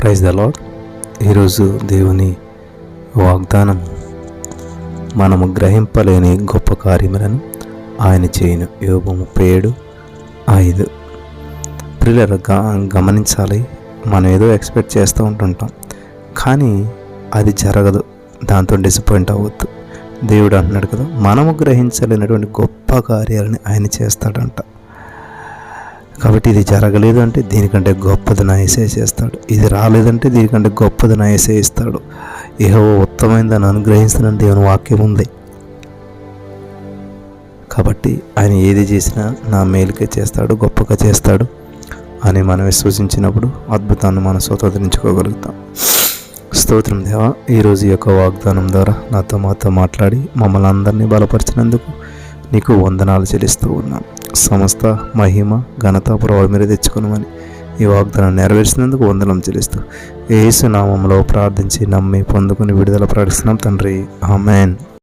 Praise the lord ఈరోజు దేవుని వాగ్దానం మనము గ్రహింపలేని గొప్ప కార్యములను ఆయన చేయను. యోగ ముప్పై ఏడు ఐదు. పిల్లలు గమనించాలి మనం ఏదో ఎక్స్పెక్ట్ చేస్తూ ఉంటుంటాం కానీ అది జరగదు దాంతో డిసప్పాయింట్ అవ్వద్దు. దేవుడు అంటున్నాడు కదా మనము గ్రహించలేనటువంటి గొప్ప కార్యాలని ఆయన చేస్తాడంట. కాబట్టి ఇది జరగలేదు అంటే దీనికంటే గొప్పది నా ఏసే చేస్తాడు. ఇది రాలేదంటే దీనికంటే గొప్పది నా ఏసే ఇస్తాడు. ఏహో ఉత్తమైందని అనుగ్రహిస్తున్న దేవుని వాక్యం ఉంది. కాబట్టి ఆయన ఏది చేసినా నా మేలుకే చేస్తాడు గొప్పగా చేస్తాడు అని మనం విశ్వసించినప్పుడు అద్భుతాన్ని మనం స్వతంత్రించుకోగలుగుతాం స్తోత్రం దేవా ఈరోజు యొక్క వాగ్దానం ద్వారా నాతో మాతో మాట్లాడి మమ్మల్ని అందరినీ బలపరిచినందుకు నీకు వందనాలు చెల్లిస్తూ ఉన్నాం. సమస్త మహిమ ఘనత ప్రభావ మీరే తెచ్చుకున్నామని ఈ వాగ్దానం నెరవేర్చినందుకు వందనం చెల్లిస్తూ ఏసు నామంలో ప్రార్థించి నమ్మి పొందుకుని విడుదల ప్రకటిస్తున్నాం తండ్రి. ఆమెన్.